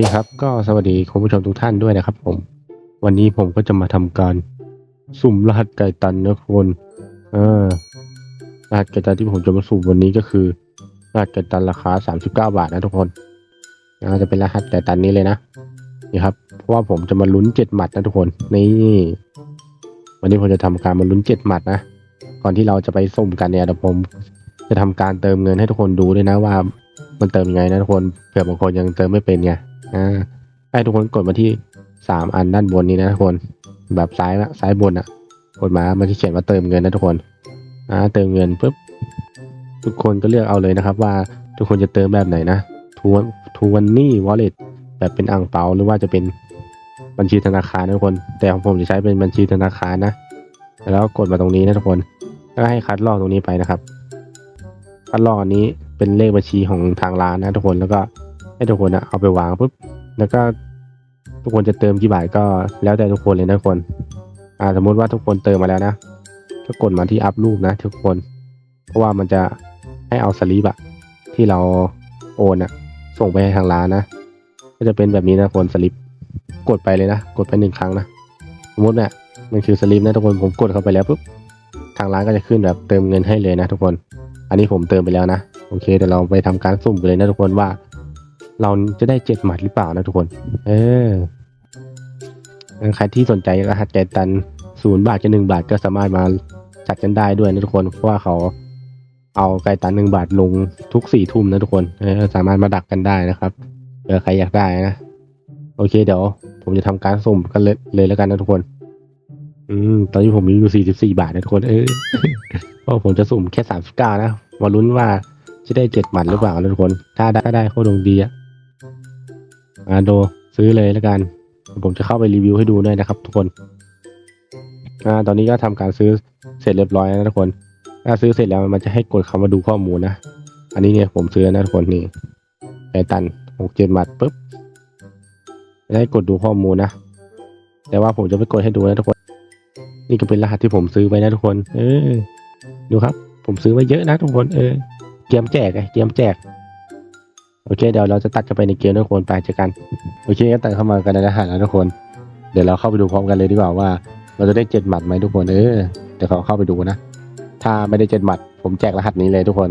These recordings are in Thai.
ดีครับก็สวัสดีคุณผู้ชมทุกท่านด้วยนะครับ ผม วันนี้ผมก็จะมาทำการสุ่มรหัสไก่ตันนะทุกคนเออรหัสไก่ตันที่ผมจะมาสุ่มวันนี้ก็คือรหัสไก่ตันราคา39บเก้าบาทนะทุกคนนะจะเป็นรหัสไก่ตันนี้เลยนะนี่ครับ เพราะว่าผมจะมาลุ้นเจ็ดหมัดนะทุกคนนี่วันนี้ผมจะทำการมาลุ้นเจ็ดหมัดนะก่อนที่เราจะไปสุ่มกันเนี่ยเดี๋ยวผมจะทำการเติมเงินให้ทุกคนดูด้วยนะว่า มันเติมยังไงนะทุกคนเผื่อบางคนยังเติมไม่เป็นไง อ่าให้ทุกคนกดมาที่สามอันด้านบนนี้นะทุกคน แบบซ้ายซ้ายบนอะกดมามันจะเขียนว่าเติมเงินนะทุกคนอ่าเติมเงินปุ๊บทุกคนก็เลือกเอาเลยนะครับ ว่าทุกคนจะเติมแบบไหนนะทวนทวนนี่วอลเล็ตแบบเป็นอ่างเปาหรือว่าจะเป็นบัญชีธนาคารนะทุกคน แต่ของผมจะใช้เป็นบัญชีธนาคารนะแล้วกดมาตรงนี้นะทุกคนแล้วก็ให้คัดลอกตรงนี้ไปนะครับคัดลอกอันนี้เป็นเลขบัญชีของทางร้านนะทุกคนแล้วก็ ให้ทุกคนอะเอาไปวางปุ๊บแล้วก็ทุกคนจะเติมกี่บาทก็แล้วแต่ทุกคนเลยนะทุกคนอ่าสมมุติว่าทุกคนเติมมาแล้วนะก็กดมาที่อัพรูปนะ ทุกคน เพราะว่ามันจะให้เอาสลิปอะที่เราโอนอะส่งไปให้ทางร้านนะ ก็จะเป็นแบบนี้นะทุกคนสลิปกดไปเลยนะ กดไปหนึ่งครั้งนะสมมติเนี่ยมันคือสลิปนะทุกคนผมกดเข้าไปแล้วปุ๊บทางร้านก็จะขึ้นแบบเติมเงินให้เลยนะ ทุกคน อันนี้ผมเติมไปแล้วนะ โอเคเดี๋ยวเราไปทำการสุ่มกันเลยนะทุกคนว่า เราจะได้เจ็ดหมัดหรือเปล่านะทุกคน เออใครที่สนใจรหัสใจตันศูนย์บาทกับหนึ่งบาทก็สามารถมาจัดกันได้ด้วยนะทุกคนเพราะว่าเขาเอาไก่ตันหนึ่งบาทลงทุกสี่ทุ่มนะทุกคนเออสามารถมาดักกันได้นะครับเออใครอยากได้นะโอเคเดี๋ยว ผมจะทำการสุ่มกันเลยเลยแล้วกันนะทุกคน อืมตอนนี้ผมมีอยู่สี่สิบสี่บาทนะทุกคน เออเพราะผมจะสุ่มแค่สามสิบเก้านะมาลุ้นว่าจะได้เจ็ดหมัดหรือเปล่านะทุกคน ถ้าได้ก็ได้โคตรดวงดีอะ มาโดซื้อเลยแล้วกัน ผมจะเข้าไปรีวิวให้ดูด้วยนะครับ ทุกคนอ่าตอนนี้ก็ทำการซื้อเสร็จเรียบร้อยแล้วนะทุกคน ถ้าซื้อเสร็จแล้วมันจะให้กดคำว่าดูข้อมูลนะ อันนี้เนี่ยผมซื้อนะทุกคนนี่ไอตันหกเจ็ดหมัดปุ๊บให้กดดูข้อมูลนะ แต่ว่าผมจะไม่กดให้ดูนะทุกคน นี่ก็เป็นรหัสที่ผมซื้อไปนะทุกคน เออ ดูครับ ผมซื้อไว้เยอะนะทุกคน เออ เกมแจกไงเกมแจก โอเคเดี๋ยวเราจะตัดกันไปในเกมทุกคนไปเจอกันโอเคก็ตัดเข้ามากันในรหัสแล้วทุกคน เดี๋ยวเราเข้าไปดูพร้อมกันเลยดีกว่าว่า เราจะได้เจ็ดหมัดไหมทุกคนเออเดี๋ยวเขาเข้าไปดูนะ ถ้าไม่ได้เจ็ดหมัด ผมแจกรหัสนี้เลยทุกคน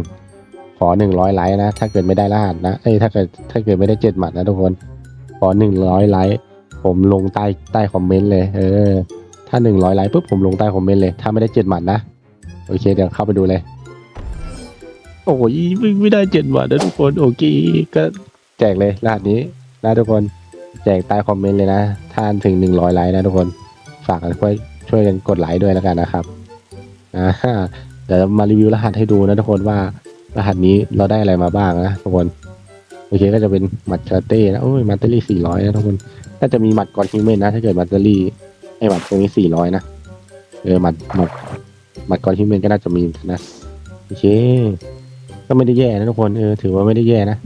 ขอหนึ่งร้อยไลค์นะถ้าเกิดไม่ได้รหัสนะเอ้ยถ้าเกิดถ้าเกิดไม่ได้เจ็ดหมัดนะทุกคน ขอหนึ่งร้อยไลค์ผมลงใต้ใต้คอมเมนต์เลยเออถ้าหนึ่งร้อยไลค์ปุ๊บผมลงใต้คอมเมนต์เลยถ้าไม่ได้เจ็ดหมัดนะโอเคเดี๋ยวเข้าไปดูเลย โอ้ยไม่ไม่ได้เจ็ดหมัดนะทุกคนโอเคก็แจกเลยรหัสนี้นะทุกคนแจกใต้คอมเมนต์เลยนะถ้าถึงหนึ่งร้อยไลค์นะทุกคนฝากกันช่วยช่วยกันกดไลค์ด้วยแล้วกันนะครับอ่าเดี๋ยวมารีวิวรหัสให้ดูนะทุกคนว่ารหัสนี้เราได้อะไรมาบ้างนะทุกคนโอเคก็จะเป็นมัดคาราเต้นะโอ้ยมัตเตอรี่สี่ร้อยนะทุกคนน่าจะมีหมัดกอนฮิวแมนนะถ้าเกิดมัตเตอรี่ไอหมัดตรงนี้สี่ร้อยนะเออหมัดหมัดหมัดก่อนฮิวแมนก็น่าจะมีนะโอเค ก็ไม่ได้แย่นะทุกคนเออถือว่าไม่ได้แย่นะ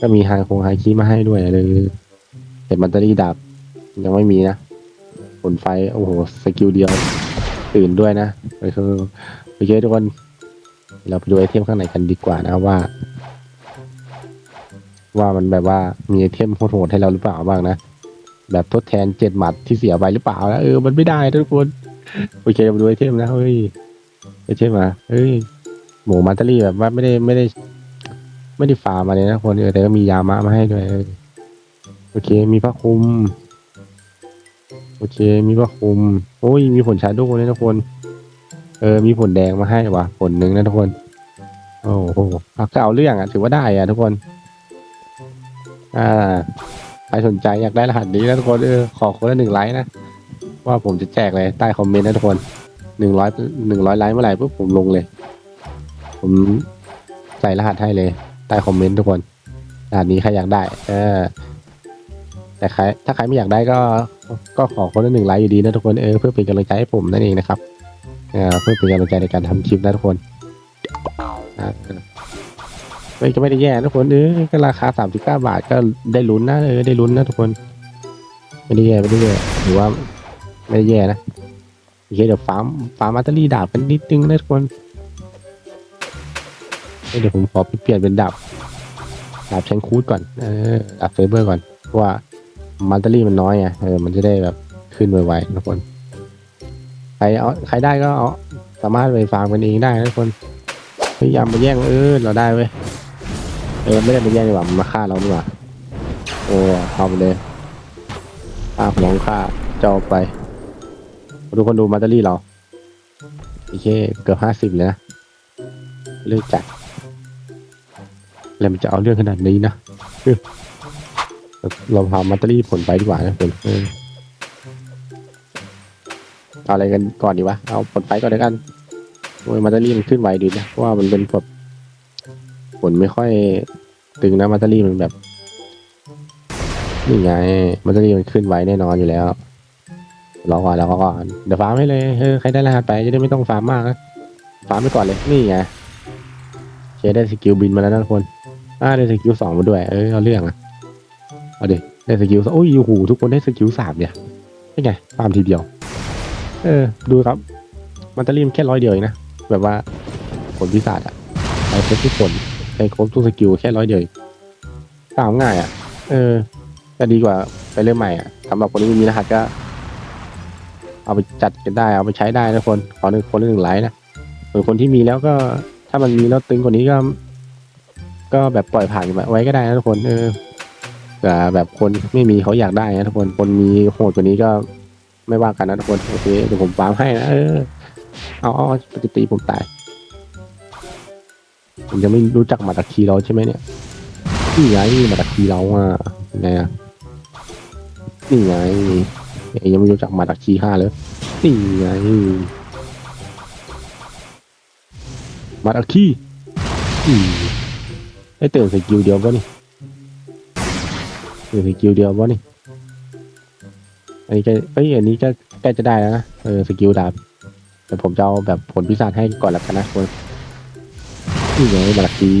ก็มีไฮคงไฮคีมาให้ด้วยเลยแต่แบตเตอรี่ดับยังไม่มีนะผลไฟโอ้โหสกิลเดียวตื่นด้วยนะโอเคโอไปเคทุกคน เราไปดูไอเทมข้างในกันดีกว่านะว่า ว่ามันแบบว่ามีไอเทมโหดๆให้เราหรือเปล่าบ้างนะแบบทดแทนเจ็ดหมัดที่เสียไปหรือเปล่านะเออมันไม่ได้ทุกคนโอเคมาดูไอเทมนะเฮ้ยไอเทมมาเฮ้ย หมูมัตเตอรี่แบบว่าไม่ได้ไม่ได้ ไม่ได้ฟาร์มมาเลยนะคนเออแต่ก็มียามะมาให้ด้วยเออโอเค มีผ้าคลุม โอเค มีผ้าคลุม โอ้ย มีผลชาโดว์เลยนะทุกคน เออ มีผลแดงมาให้ว่ะผลหนึ่งนะทุกคน โอ้โหก็เอาเรื่องอะ ถือว่าได้อะทุกคน อ่า ใครสนใจอยากได้รหัสนี้นะทุกคน เออ ขอคนละหนึ่งไลค์นะ ว่าผมจะแจกเลยใต้คอมเมนต์นะทุกคนหนึ่งร้อยหนึ่งร้อยไลค์เมื่อไหร่ปุ๊บผมลงเลย ผมใส่รหัสให้เลยใต้คอมเมนต์ทุกคนรหัสนี้ใครอยากได้ เออ แต่ใครถ้าใครไม่อยากได้ก็ก็ขอคนละหนึ่งไลค์อยู่ดีนะทุกคนเออเพื่อเป็นกำลังใจให้ผมนั่นเองนะครับเออเพื่อเป็นกำลังใจในการทำคลิปนะทุกคนอ่าไม่ก็ไม่ได้แย่นะทุกคนเออก็ราคาสามสิบเก้าบาทก็ได้ลุ้นนะเออได้ลุ้นนะทุกคนไม่ได้แย่ไม่ได้แย่ถือว่าไม่ได้แย่นะโอเคเดี๋ยวฟาร์มฟาร์มอัตเตอรี่ดาบกันนิดนึงนะทุกคน เดี๋ยวผมขอเปลี่ยนเป็นดาบดับเชนคูดก่อนเออดับเซเบอร์ก่อนเพราะว่ามันเตอรี่มันน้อยไงเออมันจะได้แบบขึ้นไวๆทุกคนใครเอาใครได้ก็เอาสามารถไปฟาร์มกันเองได้นะทุกคนพยายามมาแย่งเออเราได้เว้ยเออไม่ได้ไปแย่งดีกว่ามันมาฆ่าเราดีกว่าโอ้เอาไปเลยฆ่าของฆ่าเจ้าไปทุกคนดูมัตเตอรี่เราโอเคเกือบห้าสิบเลยนะเลือกจัด แล้วมันจะเอาเรื่องขนาดนี้นะเออเราพามัตเตอรี่ผลไปดีกว่านะคนเออเอาอะไรกันก่อนดีวะ เอาผลไปก่อนเลยกันโอ้ยมัตเตอรี่มันขึ้นไวดีนะเพราะว่ามันเป็นแบบผลไม่ค่อยตึงนะมัตเตอรี่มันแบบนี่ไงมัตเตอรี่มันขึ้นไวแน่นอนอยู่แล้วรอก่อนรอก่อนเดี๋ยวฟาร์มให้เลยเออใครได้รหัสไปจะได้ไม่ต้องฟาร์มมากนะฟาร์มไปก่อนเลยนี่ไงเคได้สกิลบินมาแล้วนะทุกคน อ่าได้สกิลสองมาด้วย เออเอาเรื่องอะเอาดิได้สกิลสองโอ้ยโอ้โหทุกคนได้สกิลสามเนี่ยเป็นไงฟามทีเดียว เออ ดูครับ มันตะลีมแค่ร้อยเดียวเองนะ แบบว่าผลพิศาจอะไปครบทุกผลไปครบทุกสกิลแค่ร้อยเดียวเองฟามง่ายอะเออก็ดีกว่าไปเริ่มใหม่อะสำหรับคนที่มีรหัสก็ เอาไปจัดกันได้ เอาไปใช้ได้นะคน ขอหนึ่งคนหนึ่งไลค์นะส่วนคนที่มีแล้วก็ ถ้ามันมีแล้วตึงกว่านี้ก็ ก็แบบปล่อยผ่านไว้ก็ได้นะทุกคนเออแต่แบบคนไม่มีเขาอยากได้นะทุกคน คนมีโหดกว่านี้ก็ไม่ว่ากันนะทุกคนโอเคเดี๋ยวผมฟาร์มให้นะเออเอาเอาปฏิตีผมตายผมจะไม่รู้จักมาตะคีเราใช่ไหมเนี่ยนี่ไงมาตะคีเราอะไงอะนี่ไงยังไม่รู้จักมาดักชีห้าเลยนี่ไงมาดักคีอืม ไอ้เตือนสกิลเดียวป่ะนี่เตือนสกิลเดียวป่ะนี่อันนี้ก็เอ้ยอันนี้ก็ใกล้จะได้แล้วนะเออสกิลดาบแต่ผมจะเอาแบบผลพิศาจให้ก่อนละกันนะคนนี่ไงมาดักชี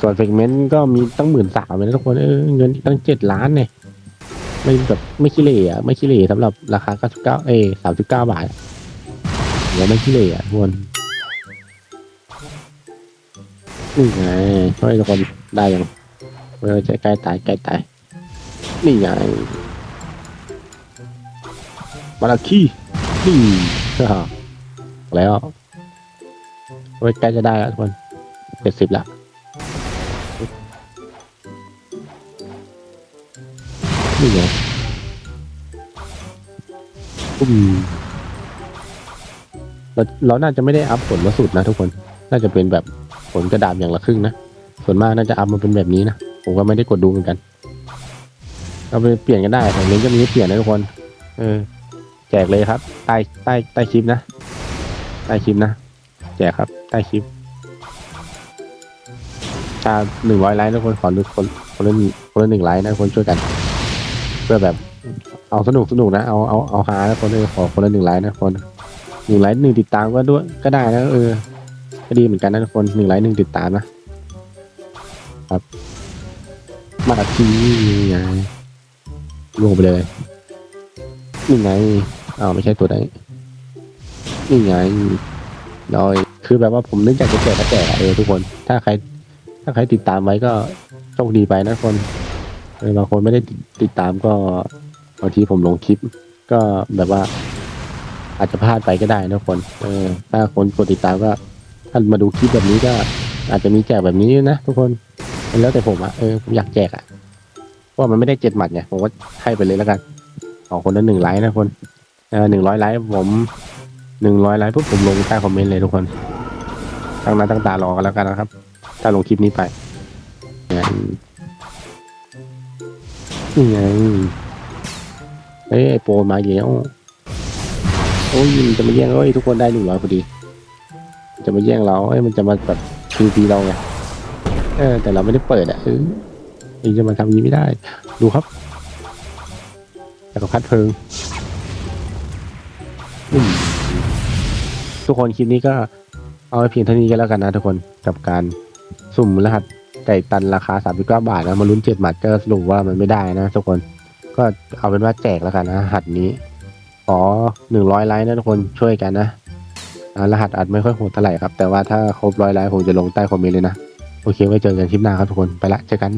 ส่วนเฟกเมนต์ก็มีตั้งหมื่นสามเลยนะทุกคนเออเงินตั้งเจ็ดล้านเนี่ยไม่แบบไม่ขี้เหร่อะไม่ขี้เหร่สำหรับราคา99เอ้สามสิบเก้าบาทเดี๋ยวไม่ขี้เหร่อะทุกคน นี่ไงช่วยทุกคนได้ยังเออจะใกล้ตายใกล้ตายนี่ไงมาละขี้นี่ฮ่าแล้วเว้ยใกล้จะได้แล้วทุกคนเจ็ดสิบละนี่ไงอืมเราเราน่าจะไม่ได้อัพผลมาสุดนะทุกคน น่าจะเป็นแบบ ผลกระดาษอย่างละครึ่งนะ ส่วนมากน่าจะอัพมาเป็นแบบนี้นะ ผมก็ไม่ได้กดดูเหมือนกันเราไปเปลี่ยนกันได้ทางนี้ก็มีให้เปลี่ยนนะทุกคน เออ แจกเลยครับ ใต้ใต้ใต้คลิปนะ ใต้คลิปนะ แจกครับ ใต้คลิปถ้าหนึ่งร้อยไลค์ทุกคนขอดูคนคนละหนึ่งคนละหนึ่งไลค์นะคนช่วยกัน เพื่อแบบเอาสนุกสนุกนะ เอาเอาเอาหานะคนเลยขอคนละหนึ่งไลค์นะคนหนึ่งไลค์หนึ่งติดตามก็ด้วยก็ได้นะเออ ก็ดีเหมือนกันนะทุกคนหนึ่งไลค์หนึ่งติดตามนะครับ มาดักทีไงลงไปเลยนี่ไงอ้าวไม่ใช่ตัวไหนนี่ไงลอยคือแบบว่าผมนึกอยากจะแจกก็แจกอะเออทุกคน ถ้าใคร ถ้าใครติดตามไว้ก็โชคดีไปนะคนเออบางคนไม่ได้ติดตามก็บางทีผมลงคลิป ก็แบบว่า อาจจะพลาดไปก็ได้นะคน เออ ถ้าคนกดติดตามก็ ถ้ามาดูคลิปแบบนี้ก็อาจจะมีแจกแบบนี้นะทุกคนแล้วแต่ผมอะเออผมอยากแจกอะเพราะว่ามันไม่ได้เจ็ดหมัดไงผมก็ให้ไปเลยแล้วกันขอคนละหนึ่งไลค์นะคนเออหนึ่งร้อยไลค์ผมหนึ่งร้อยไลค์ปุ๊บผมลงใต้คอมเมนต์เลยทุกคนตั้งหน้าตั้งตารอกันแล้วกันนะครับ ถ้าลงคลิปนี้ไปนี่ไงเอ้ยโปรมาอีกแล้วโอ้ยมันจะมาแย่งเอ้ยทุกคนได้หนึ่งร้อยพอดี จะมาแย่งเราเอ้ยมันจะมาแบบทีพีเราไงเออแต่เราไม่ได้เปิดอะเออมันจะมาทำนี้ไม่ได้ ดูครับแต่ก็คัดเพลิงอืมทุกคนคลิปนี้ก็เอาไว้เพียงเท่านี้กันแล้วกันนะทุกคนกับการสุ่มรหัสไก่ตันราคาสามสิบเก้าบาทนะมาลุ้นเจ็ดหมัดก็สรุปว่ามันไม่ได้นะทุกคนก็เอาเป็นว่าแจกแล้วกันนะหัสนี้ขอหนึ่งร้อยไลค์นะทุกคนช่วยกันนะ รหัสอาจไม่ค่อยโหดเท่าไหร่ครับ แต่ว่าถ้าครบร้อยไลค์ผมจะลงใต้คอมเมนต์เลยนะ โอเคไว้เจอกันคลิปหน้าครับทุกคน ไปละเจอกัน